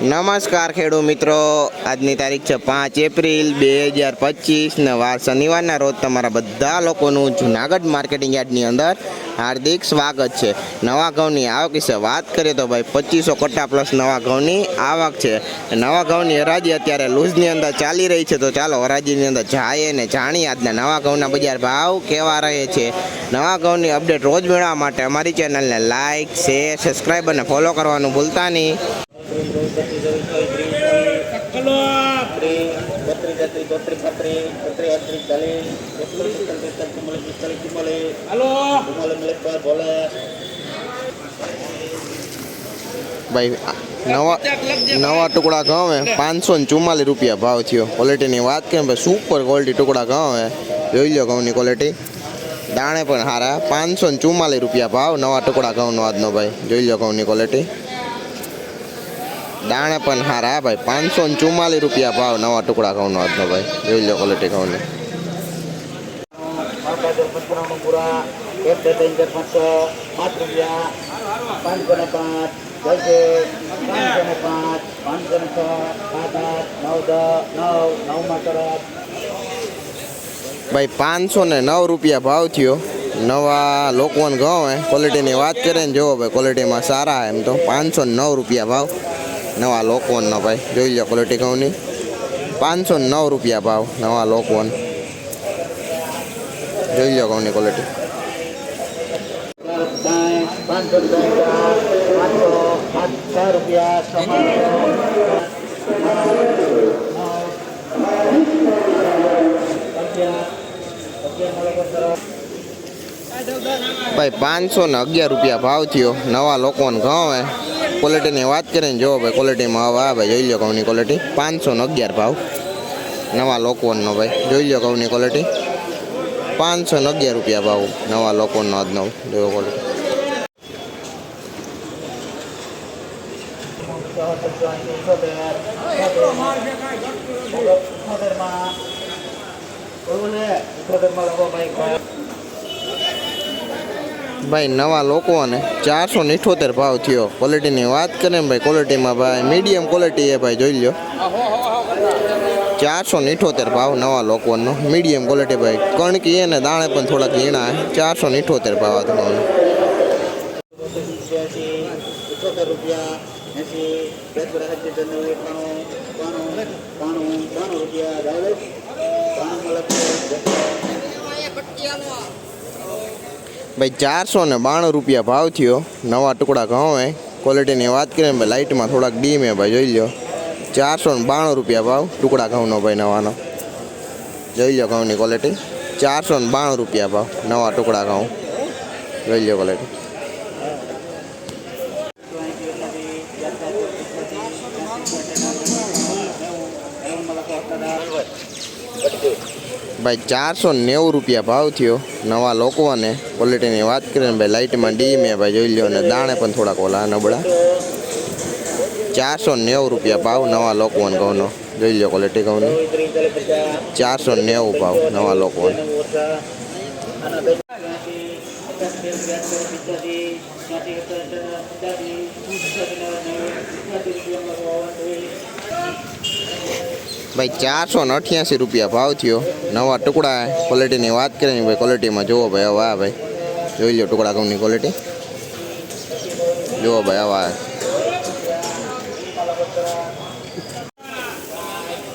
નમસ્કાર ખેડૂત મિત્રો. આજની તારીખ છે પાંચ એપ્રિલ બે હજાર પચીસ ને વાર શનિવારના રોજ તમારા બધા લોકોનું જુનાગઢ માર્કેટિંગ યાર્ડની અંદર હાર્દિક સ્વાગત છે. નવા ઘઉંની આવક વિશે વાત કરીએ તો ભાઈ પચીસો કટ્ટા પ્લસ નવા ઘઉંની આવક છે. નવા ઘઉંની હરાજી અત્યારે લૂઝની અંદર ચાલી રહી છે તો ચાલો હરાજીની અંદર જાય ને જાણીએ આજના નવા ઘઉંના બજાર ભાવ કેવા રહે છે. નવા ઘઉંની અપડેટ રોજ મેળવવા માટે અમારી ચેનલને લાઇક શેર સબસ્ક્રાઈબ અને ફોલો કરવાનું ભૂલતા નહીં. ભાઈ, નવા નવા ટુકડા ઘઉં પાંચસો ને ચુમ્માલીસ રૂપિયા ભાવ થયો. ક્વોલિટીની વાત કરીએ ભાઈ સુપર ક્વોલિટી ટુકડા ઘઉં જોઈ લો ઘઉંની ક્વોલિટી દાણે પણ સારા પાંચસો ને ચુમ્માલીસ રૂપિયા ભાવ નવા ટુકડા ઘઉંનો આજનો ભાઈ. જોઈ લો ઘઉંની ક્વોલિટી દાણે પણ સારા ભાઈ. પાંચસો ને ચુમ્માલીસ રૂપિયા ભાવ નવા ટુકડા ઘઉંનો આજનો ભાઈ. જોઈ લો ક્વોલિટી ઘઉંની. ભાઈ, પાંચસો ને નવ રૂપિયા ભાવ થયો. નવા લોકવન ઘઉં હે. ક્વોલિટીની વાત કરીએ ને જોવો ભાઈ ક્વોલિટીમાં સારા એમ તો. પાંચસો નવ રૂપિયા ભાવ. નવા લોકવનનો ભાઈ. જોઈ લો ક્વોલિટી ઘઉંની. પાંચસો નવ રૂપિયા ભાવ નવા લોકવન જોઈ લો ઘઉંની ક્વોલિટી ભાઈ, પાંચસો ને અગિયાર રૂપિયા ભાવ થયો. નવા લોકોને ઘઉં ક્વોલિટીની વાત કરીને જોવો ભાઈ ક્વોલિટીમાં હવે આ ભાઈ જોઈ લો ઘઉંની ક્વોલિટી પાંચસો ને અગિયાર ભાવ નવા લોકવનનો ભાઈ જોઈ લો ઘઉંની ક્વોલિટી પાંચસો ને અગિયાર રૂપિયા ભાવ નવા લોકવનનો આજનો જોયો ક્વોલિટી ભાઈ નવા લોકો અને ચારસો ને ઇઠોતેર ભાવ થયો ક્વોલિટીની વાત કરીએ ભાઈ ક્વોલિટીમાં ભાઈ મીડિયમ ક્વોલિટી એ ભાઈ જોઈ લો ચારસો ને ઇઠોતેર ભાવ નવા લોકોનો મીડિયમ ક્વોલિટી ભાઈ કણકી એને દાણે પણ થોડાક ઝીણા ચારસો ને ઇઠોતેર ભાવ આ તમારો રૂપિયા ભાઈ ચારસો ને બાણું રૂપિયા ભાવ થયો. નવા ટુકડા ઘઉં હે. ક્વોલિટીની વાત કરીએ ભાઈ લાઇટમાં થોડાક ડીમ હે ભાઈ, જોઈ લો ચારસો ને બાણું રૂપિયા ભાવ, ટુકડા ઘઉંનો ભાઈ નવાનો. જોઈ લો ઘઉંની ક્વોલિટી ચારસો ને બાણું રૂપિયા ભાવ, નવા ટુકડા ઘઉં. જોઈ લો ક્વોલિટી ભાઈ ચારસો નેવું રૂપિયા ભાવ થયો નવા લોકોને. ક્વોલિટીની વાત કરીએ ને ભાઈ, લાઇટમાં ડી મેં ભાઈ જોઈ લો ને દાણે પણ થોડાક ઓલા નબળા. ચારસો નેવું રૂપિયા ભાવ નવા લોકવન ઘઉંનો. જોઈ લો ક્વોલિટી ઘઉંનો. ચારસો નેવું ભાવ નવા લોકોને. ભાઈ, ચારસો ને અઠ્યાસી રૂપિયા ભાવ થયો. નવા ટુકડા ક્વોલિટીની વાત કરીએ ને ભાઈ ક્વોલિટીમાં જુઓ ભાઈ, હવે આ ભાઈ, જોઈ લો ટુકડા ઘઉંની ક્વોલિટી જુઓ ભાઈ આવા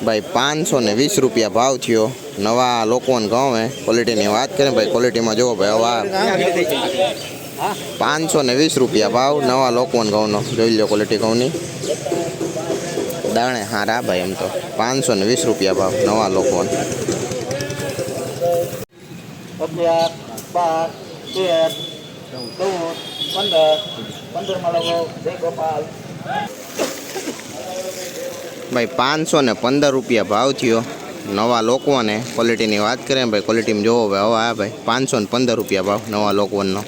ભાઈ, પાંચસો ને વીસ રૂપિયા ભાવ થયો. નવા લોકોને ઘઉં, હે ક્વોલિટીની વાત કરીએ ભાઈ ક્વોલિટીમાં જુઓ ભાઈ, હવે આ. પાંચસો ને વીસ રૂપિયા ભાવ, નવા લોકોને ઘઉંનો. જોઈ લો ક્વોલિટી ઘઉંની. દાણે હારા ભાઈ એમ તો. પાંચસો ને વીસ રૂપિયા ભાવ નવા લોકો અગિયાર બાર તેર ચૌદ પંદર પંદરમાં લગો જય ગોપાલ. ભાઈ પાંચસો ને પંદર રૂપિયા ભાવ થયો. નવા લોકોને ક્વોલિટીની વાત કરીએ ભાઈ ક્વોલિટીમાં જોવો ભાઈ હવે આ ભાઈ. પાંચસો ને પંદર રૂપિયા ભાવ નવા લોકોનો.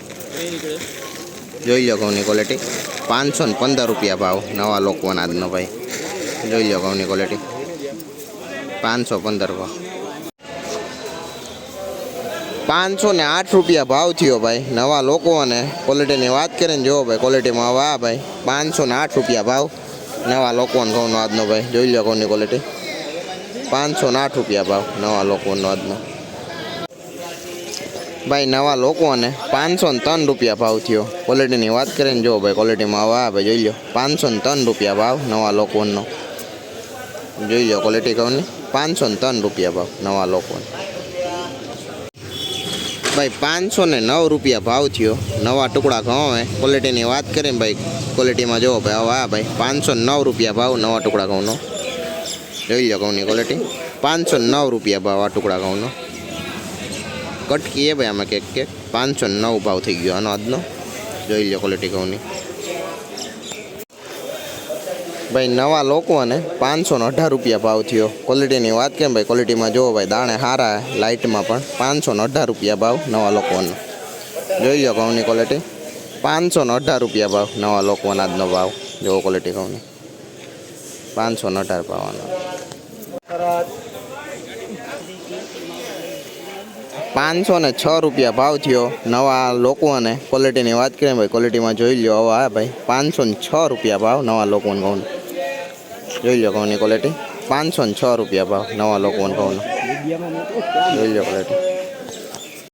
જોઈ લો ઘઉંની ક્વોલિટી પાંચસો ને પંદર રૂપિયા ભાવ નવા લોકોના આજનો ભાઈ. જોઈ લો ઘઉંની ક્વોલિટી પાંચસો પંદર ભાવ. પાંચસો ને આઠ રૂપિયા ભાવ થયો ભાઈ. નવા લોકો અને ક્વોલિટીની વાત કરીએ ને જુઓ ભાઈ ક્વોલિટીમાં વાહ ભાઈ, પાંચસો ને આઠ રૂપિયા ભાવ. નવા લોકોનો ઘઉંનો આજનો ભાઈ. જોઈ લો ઘઉંની ક્વોલિટી પાંચસો ને આઠ રૂપિયા ભાવ નવા લોકોનો આજનો. ભાઈ, નવા લોકોને પાંચસો ને ત્રણ રૂપિયા ભાવ થયો. ક્વોલિટીની વાત કરીને જો ભાઈ ક્વોલિટીમાં વાહ ભાઈ, જોઈ લો. પાંચસો ને ત્રણ રૂપિયા ભાવ નવા લોકોનો. જોઈ લો ક્વોલિટી કહું પાંચસો ને ત્રણ રૂપિયા ભાવ, નવા લોકોને. ભાઈ, પાંચસો ને નવ રૂપિયા ભાવ થયો. નવા ટુકડા ઘઉં હવે. ક્વોલિટીની વાત કરીને ભાઈ ક્વોલિટીમાં જુઓ ભાઈ, હવે આ ભાઈ, પાંચસો નવ રૂપિયા ભાવ નવા ટુકડા ઘઉંનો. જોઈ લો ઘઉંની ક્વોલિટી પાંચસો નવ રૂપિયા ભાવ આ ટુકડા ઘઉંનો. કટકી એ ભાઈ આમાં કેક કેક. પાંચસો નવ ભાવ થઈ ગયો આનો આજનો. જોઈ લો ક્વોલિટી ઘઉંની. ભાઈ, નવા લોકોને પાંચસો ને અઢાર રૂપિયા ભાવ થયો. ક્વોલિટીની વાત કેમ ભાઈ? ક્વોલિટીમાં જુઓ ભાઈ, દાણે હારા લાઇટમાં પણ પાંચસો ને અઢાર રૂપિયા ભાવ નવા લોકોનો. જોઈ લો ઘઉંની ક્વોલિટી પાંચસો ને અઢાર રૂપિયા ભાવ નવા લોકોના આજનો ભાવ. જોવો ક્વોલિટી ઘઉંની. પાંચસો ને અઢાર ભાવનો. પાંચસો ને છ રૂપિયા ભાવ થયો. નવા લોકોને ક્વોલિટીની વાત કરીએ ભાઈ? ક્વોલિટીમાં જોઈ લો હવે આ ભાઈ. પાંચસો ને છ રૂપિયા ભાવ નવા લોકોને ઘઉં જોઈ લો ઘઉંની ક્વોલિટી પાંચસો ને છ રૂપિયા ભાવ, નવા લોકોને ઘઉંનો જોઈ લો ક્વોલિટી